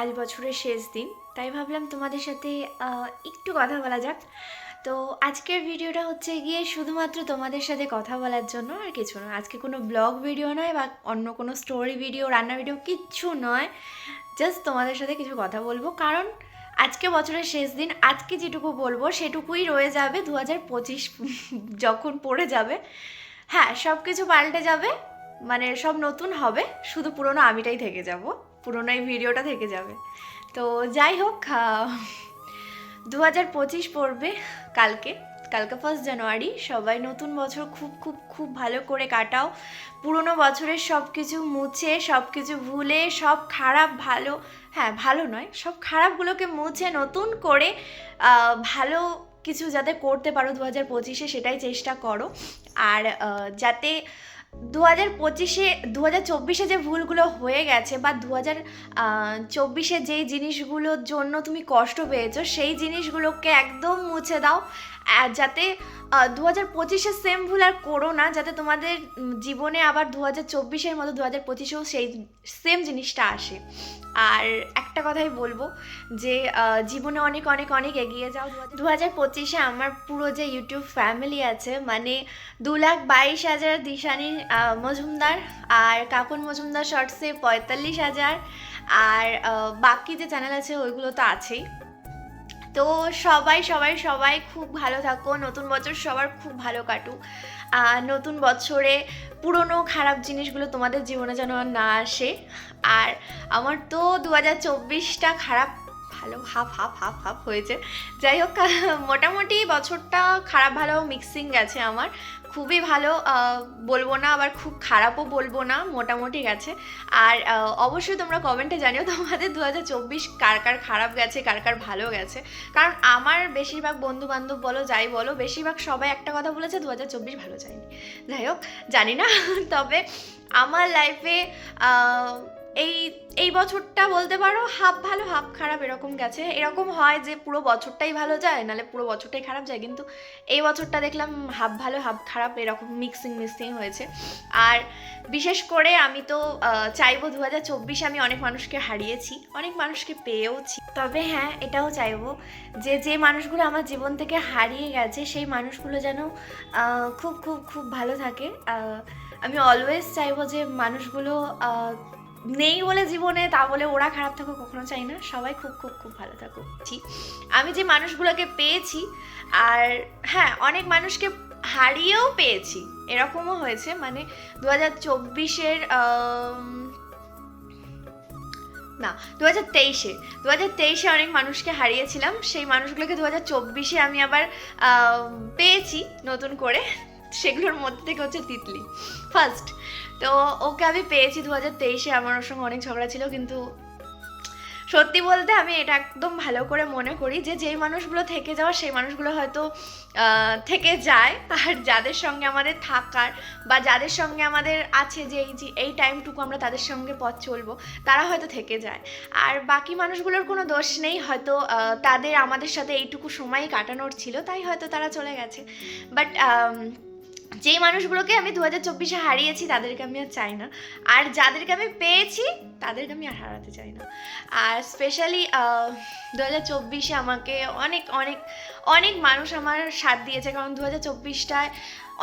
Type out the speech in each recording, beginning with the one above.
আজ বছরের শেষ দিন, তাই ভাবলাম তোমাদের সাথে একটু কথা বলা যাক। তো আজকের ভিডিওটা হচ্ছে গিয়ে শুধুমাত্র তোমাদের সাথে কথা বলার জন্য আর কিছু নয়। আজকে কোনো ব্লগ ভিডিও নয় বা অন্য কোনো স্টোরি ভিডিও, রান্না ভিডিও, কিচ্ছু নয়। জাস্ট তোমাদের সাথে কিছু কথা বলব। কারণ আজকে বছরের শেষ দিন, আজকে যেটুকু বলব সেটুকুই রয়ে যাবে দু পঁচিশ যখন পড়ে যাবে। হ্যাঁ সব কিছু পাল্টে যাবে মানে সব নতুন হবে, শুধু পুরোনো আমিটাই থেকে যাব। পুরোনো এই ভিডিওটা থেকে যাবে। তো যাই হোক দু হাজার পঁচিশ পড়বে কালকে। কালকে ফার্স্ট জানুয়ারি সবাই নতুন বছর খুব খুব খুব ভালো করে কাটাও। পুরোনো বছরের সব কিছু মুছে সব কিছু ভুলে, সব খারাপ, ভালো হ্যাঁ ভালো নয়, সব খারাপগুলোকে মুছে, নতুন করে ভালো কিছু যাতে করতে পারো দু হাজার পঁচিশে, সেটাই চেষ্টা করো। আর যাতে দু হাজার পঁচিশে দু হাজার চব্বিশে যে ভুলগুলো হয়ে গেছে বা দু হাজার চব্বিশে যেই জিনিসগুলোর জন্য তুমি কষ্ট পেয়েছ, সেই জিনিসগুলোকে একদম মুছে দাও। যাতে দু হাজার পঁচিশে সেম ভুল আর করো না, যাতে তোমাদের জীবনে আবার দু হাজার চব্বিশের মতো দু হাজার পঁচিশেও সেই সেম জিনিসটা আসে। আর একটা কথাই বলব যে জীবনে অনেক অনেক অনেক এগিয়ে যাও। দু হাজার পঁচিশে আমার পুরো যে ইউটিউব ফ্যামিলি আছে মানে দু লাখ বাইশ হাজার দিশানি মজুমদার, আর কাকুন মজুমদার শর্টসে পঁয়তাল্লিশ হাজার, আর বাকি যে চ্যানেল আছে ওইগুলো তো আছেই। তো সবাই সবাই সবাই খুব ভালো থাকো। নতুন বছর সবার খুব ভালো কাটুক। আর নতুন বছরে পুরনো খারাপ জিনিসগুলো তোমাদের জীবনে যেন না আসে। আর আমার তো দু হাজার চব্বিশটা খারাপ, ভালো, হাফ হাফ হাফ হাফ হয়েছে। যাই হোক, মোটামুটি বছরটা খারাপ, ভালো মিক্সিং গেছে আমার। খুবই ভালো বলব না, আবার খুব খারাপও বলব না, মোটামুটি গেছে। আর অবশ্যই তোমরা কমেন্টে জানিও তোমাদের দু হাজার চব্বিশ কার কার খারাপ গেছে, কার কার ভালো গেছে। কারণ আমার বেশিরভাগ বন্ধু বান্ধব বলো, যাই বলো, বেশিরভাগ সবাই একটা কথা বলেছে দু হাজার চব্বিশ ভালো যায়নি। যাই হোক, জানি না, তবে আমার লাইফে এই এই বছরটা বলতে পারো হাফ ভালো, হাফ খারাপ এরকম গেছে। এরকম হয় যে পুরো বছরটাই ভালো যায়, নাহলে পুরো বছরটাই খারাপ যায়। কিন্তু এই বছরটা দেখলাম হাফ ভালো, হাফ খারাপ এরকম মিক্সিং মিক্সিং হয়েছে। আর বিশেষ করে আমি তো চাইব দু হাজার চব্বিশে আমি অনেক মানুষকে হারিয়েছি, অনেক মানুষকে পেয়েওছি। তবে হ্যাঁ এটাও চাইব যে যে মানুষগুলো আমার জীবন থেকে হারিয়ে গেছে, সেই মানুষগুলো যেন খুব খুব খুব ভালো থাকে। আমি অলওয়েজ চাইব যে মানুষগুলো নেই বলে জীবনে, তা বলে ওরা খারাপ থাকুক কখনো চাই না। সবাই খুব খুব খুব ভালো থাকুক। জি। আমি যে মানুষগুলোকে পেয়েছি, আর হ্যাঁ অনেক মানুষকে হারিয়েও পেয়েছি, এরকমও হয়েছে। মানে দু হাজার চব্বিশের না দু হাজার তেইশে দু হাজার তেইশে অনেক মানুষকে হারিয়েছিলাম। সেই মানুষগুলোকে দু হাজার চব্বিশে আমি আবার পেয়েছি নতুন করে। সেগুলোর মধ্যে থেকে হচ্ছে তিতলি। ফার্স্ট তো ওকে আমি পেয়েছি দু হাজার তেইশে, আমার ওর সঙ্গে অনেক ঝগড়া ছিল, কিন্তু সত্যি বলতে আমি এটা একদম ভালো করে মনে করি যে যেই মানুষগুলো থেকে যাওয়া, সেই মানুষগুলো হয়তো থেকে যায়। আর যাদের সঙ্গে আমাদের থাকার বা যাদের সঙ্গে আমাদের আছে যে এই যে, এই টাইমটুকু আমরা তাদের সঙ্গে পথ চলবো, তারা হয়তো থেকে যায়। আর বাকি মানুষগুলোর কোনো দোষ নেই, হয়তো তাদের আমাদের সাথে এইটুকু সময় কাটানোর ছিল, তাই হয়তো তারা চলে গেছে। বাট যেই মানুষগুলোকে আমি দু হাজার চব্বিশে হারিয়েছি, তাদেরকে আমি আর চাই না। আর যাদেরকে আমি পেয়েছি, তাদেরকে আমি আর হারাতে চাই না। আর স্পেশালি দু হাজার চব্বিশে আমাকে অনেক অনেক অনেক মানুষ আমার সাথ দিয়েছে। কারণ দু হাজার চব্বিশটায়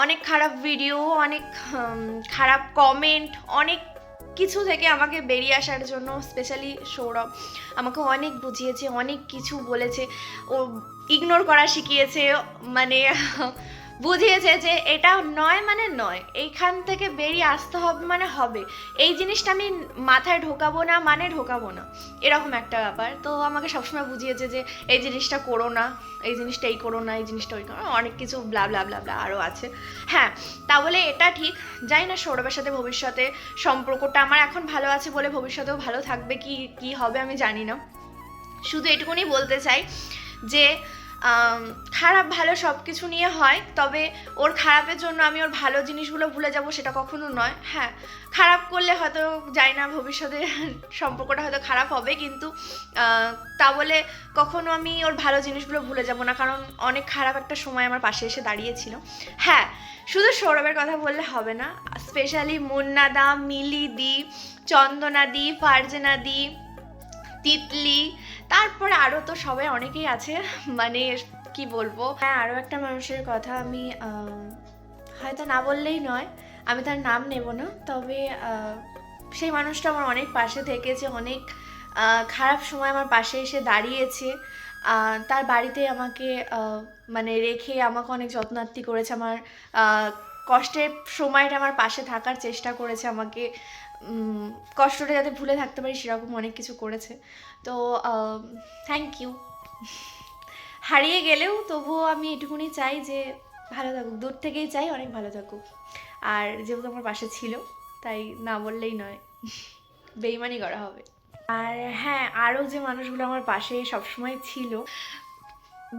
অনেক খারাপ ভিডিও অনেক খারাপ কমেন্ট অনেক কিছু থেকে আমাকে বেরিয়ে আসার জন্য স্পেশালি সৌরভ আমাকে অনেক বুঝিয়েছে, অনেক কিছু বলেছে। ও ইগনোর করা শিখিয়েছে। মানে বুঝিয়েছে যে এটা নয় মানে নয়। এইখান থেকে বেরিয়ে আসতে হবে মানে হবে। এই জিনিসটা আমি মাথায় ঢোকাবো না মানে ঢোকাবো না। এরকম একটা ব্যাপার। তো আমাকে সবসময় বুঝিয়েছে যে এই জিনিসটা করো না, এই জিনিসটা এই করো না, এই জিনিসটা ওই করো অনেক কিছু ব্লা ব্লা ব্লা ব্লা আরও আছে। হ্যাঁ তাহলে এটা ঠিক। জানি না সৌরভের সাথে ভবিষ্যতে সম্পর্কটা আমার এখন ভালো আছে বলে ভবিষ্যতেও ভালো থাকবে কি কি হবে আমি জানি না। শুধু এটুকুনি বলতে চাই যে খারাপ ভালো সব কিছু নিয়ে হয়, তবে ওর খারাপের জন্য আমি ওর ভালো জিনিসগুলো ভুলে যাব সেটা কখনো নয়। হ্যাঁ খারাপ করলে হয়তো যাই না ভবিষ্যতে সম্পর্কটা হয়তো খারাপ হবে, কিন্তু তা বলে কখনো আমি ওর ভালো জিনিসগুলো ভুলে যাব না, কারণ অনেক খারাপ একটা সময় আমার পাশে এসে দাঁড়িয়েছিল। হ্যাঁ শুধু সৌরভের কথা বললে হবে না স্পেশালি মুন্নাদা মিলি দি, চন্দনা দি, ফারজানা দি তিতলি, তারপরে আরও তো সবাই অনেকেই আছে মানে কি বলব? হ্যাঁ আরও একটা মানুষের কথা আমি হয়তো না বললেই নয়, আমি তার নাম নেব না, তবে সেই মানুষটা আমার অনেক পাশে থেকেছে, অনেক খারাপ সময় আমার পাশে এসে দাঁড়িয়েছে তার বাড়িতে আমাকে মানে রেখে আমাকে অনেক যত্নার্থী করেছে, আমার কষ্টের সময়টা আমার পাশে থাকার চেষ্টা করেছে আমাকে কষ্টটা যাতে ভুলে থাকতে পারি, সেরকম অনেক কিছু করেছে। তো থ্যাংক ইউ হারিয়ে গেলেও তবুও আমি এটুকুনি চাই যে ভালো থাকুক। দূর থেকেই চাই অনেক ভালো থাকুক। আর যেহেতু আমার পাশে ছিল, তাই না বললেই নয়। বেইমানি করা হবে। আর হ্যাঁ আরও যে মানুষগুলো আমার পাশে সবসময় ছিল,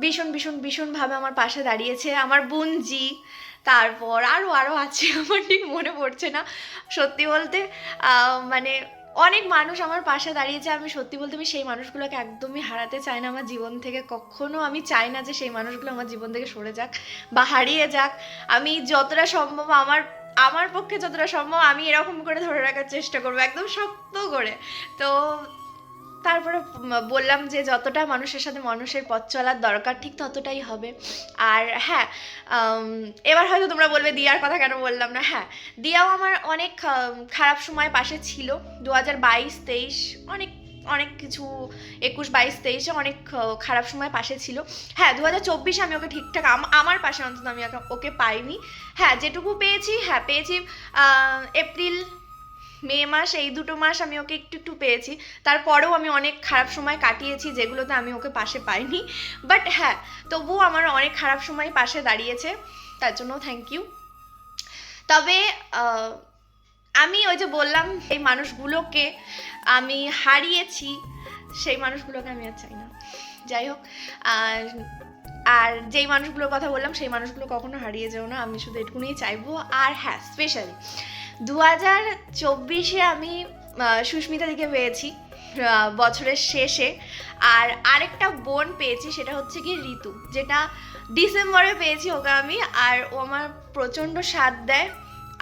ভীষণ ভীষণ, ভীষণভাবে আমার পাশে দাঁড়িয়েছে। আমার বোনজি তারপর আরও আরও আছে, আমার ঠিক মনে পড়ছে না। সত্যি বলতে মানে অনেক মানুষ আমার পাশে দাঁড়িয়েছে, আমি সত্যি বলতে আমি সেই মানুষগুলোকে একদমই হারাতে চাই না আমার জীবন থেকে। কখনো আমি চাই না যে সেই মানুষগুলো আমার জীবন থেকে সরে যাক বা হারিয়ে যাক। আমি যতটা সম্ভব আমার আমার পক্ষে যতটা সম্ভব আমি এরকম করে ধরে রাখার চেষ্টা করব, একদম শক্ত করে। তো তারপরে বললাম যে যতটা মানুষের সাথে মানুষের পথ চলার দরকার, ঠিক ততটাই হবে। আর হ্যাঁ এবার হয়তো তোমরা বলবে দিয়ার কথা কেন বললাম না। হ্যাঁ দিয়াও আমার অনেক খারাপ সময় পাশে ছিল। দু হাজার বাইশ, তেইশ, অনেক অনেক কিছু, একুশ, বাইশ, তেইশে অনেক খারাপ সময় পাশে ছিল। হ্যাঁ দু হাজার চব্বিশে আমি ওকে ঠিকঠাক, আম- আমার পাশে অন্তত আমি ওকে- পাইনি। হ্যাঁ যেটুকু পেয়েছি হ্যাঁ পেয়েছি এপ্রিল মে মাস, এই দুটো মাস আমি ওকে একটু একটু পেয়েছি। তারপরেও আমি অনেক খারাপ সময় কাটিয়েছি, যেগুলোতে আমি ওকে পাশে পাইনি। বাট হ্যাঁ তবুও আমার অনেক খারাপ সময় পাশে দাঁড়িয়েছে, তার জন্য থ্যাংক ইউ তবে আমি ওই যে বললাম, এই মানুষগুলোকে আমি হারিয়েছি, সেই মানুষগুলোকে আমি আর চাই না। যাই হোক, আর আর যেই মানুষগুলোর কথা বললাম, সেই মানুষগুলো কখনো হারিয়ে যেও না, আমি শুধু এটুকুনি চাইব। আর হ্যাঁ স্পেশালি দু হাজার চব্বিশে আমি সুস্মিতা দিকে পেয়েছি বছরের শেষে। আর আরেকটা বোন পেয়েছি, সেটা হচ্ছে কি ঋতু, যেটা ডিসেম্বরে পেয়েছি ওকে আমি, আর ও আমার প্রচণ্ড স্বাদ দেয়।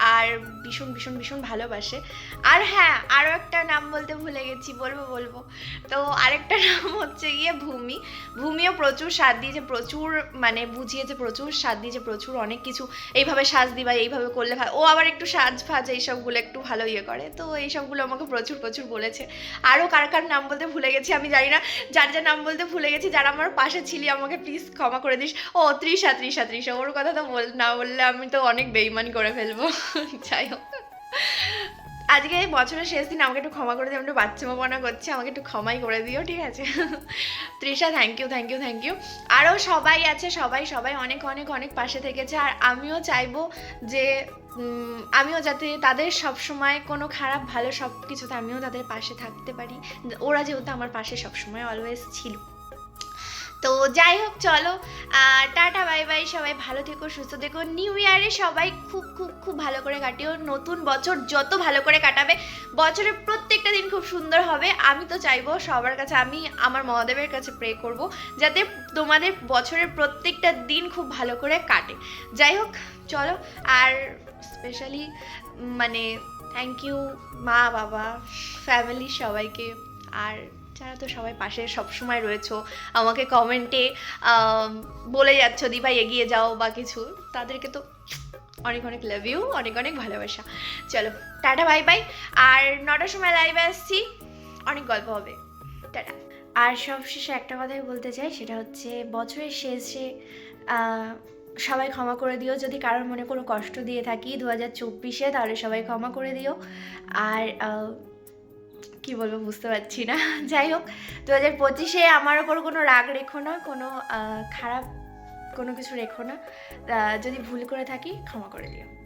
আর ভীষণ ভীষণ ভীষণ ভালোবাসে। আর হ্যাঁ আরও একটা নাম বলতে ভুলে গেছি, বলব বলব। তো আরেকটা নাম হচ্ছে গিয়ে ভূমি। ভূমিও প্রচুর স্বাদ দিয়েছে, প্রচুর মানে বুঝিয়েছে, প্রচুর স্বাদ দিয়েছে, প্রচুর অনেক কিছু এইভাবে সাজ দিবা, এইভাবে করলে ভালো ও আবার একটু সাজ ফাজ, এইসবগুলো একটু ভালো ইয়ে করে। তো এইসবগুলো আমাকে প্রচুর প্রচুর বলেছে। আরও কার কার নাম বলতে ভুলে গেছি, আমি জানি না। যার যার নাম বলতে ভুলে গেছি, যারা আমার পাশে ছিলি, আমাকে প্লিজ ক্ষমা করে দিস। ও তৃষা তৃষা তৃষা ওর কথা তো বল না বললে আমি তো অনেক বেইমানি করে ফেলব। যাই হোক। আজকে বছরের শেষ দিন, আমাকে একটু ক্ষমা করে দিও একটু বাচ্চামাপনা করছি, আমাকে একটু ক্ষমাই করে দিও, ঠিক আছে? Trisha thank you thank you thank you আরও সবাই আছে, সবাই সবাই অনেক অনেক অনেক পাশে থেকেছে, আর আমিও চাইব যে আমিও যাতে তাদের সব সময় কোনো খারাপ, ভালো সব কিছুতে আমিও তাদের পাশে থাকতে পারি। ওরা যেহেতু আমার পাশে সবসময় অলওয়েজ ছিল। তো যাই হোক, চলো। টাটা বাই বাই সবাই ভালো থেকো, সুস্থ থেকো। নিউ ইয়ারে সবাই খুব খুব খুব ভালো করে কাটিও। নতুন বছর যত ভালো করে কাটাবে, বছরের প্রত্যেকটা দিন খুব সুন্দর হবে। আমি তো চাইব সবার কাছে, আমি আমার মহাদেবের কাছে প্রে করব, যাতে তোমাদের বছরের প্রত্যেকটা দিন খুব ভালো করে কাটে। যাই হোক, চলো। আর স্পেশালি মানে থ্যাংক ইউ মা, বাবা ফ্যামিলি সবাইকে। আর যারা তো সবাই পাশে সবসময় রয়েছো। আমাকে কমেন্টে বলে যাচ্ছ দি ভাই এগিয়ে যাও বা কিছু। তাদেরকে তো অনেক অনেক লাভ ইউ অনেক অনেক ভালোবাসা। চলো, টাটা বাই বাই আর নটার সময় লাইভে আসছি। অনেক গল্প হবে। টাটা। আর সবশেষে একটা কথাই বলতে চাই, সেটা হচ্ছে বছরের শেষে সবাই ক্ষমা করে দিও। যদি কারোর মনে কোনো কষ্ট দিয়ে থাকি দু হাজার চব্বিশে, তাহলে সবাই ক্ষমা করে দিও। আর কি বলব, বুঝতে পারছি না। যাই হোক দু হাজার পঁচিশে আমার ওপর কোনো রাগ রেখো না, কোনো খারাপ কোনো কিছু রেখো না। যদি ভুল করে থাকি ক্ষমা করে দিও।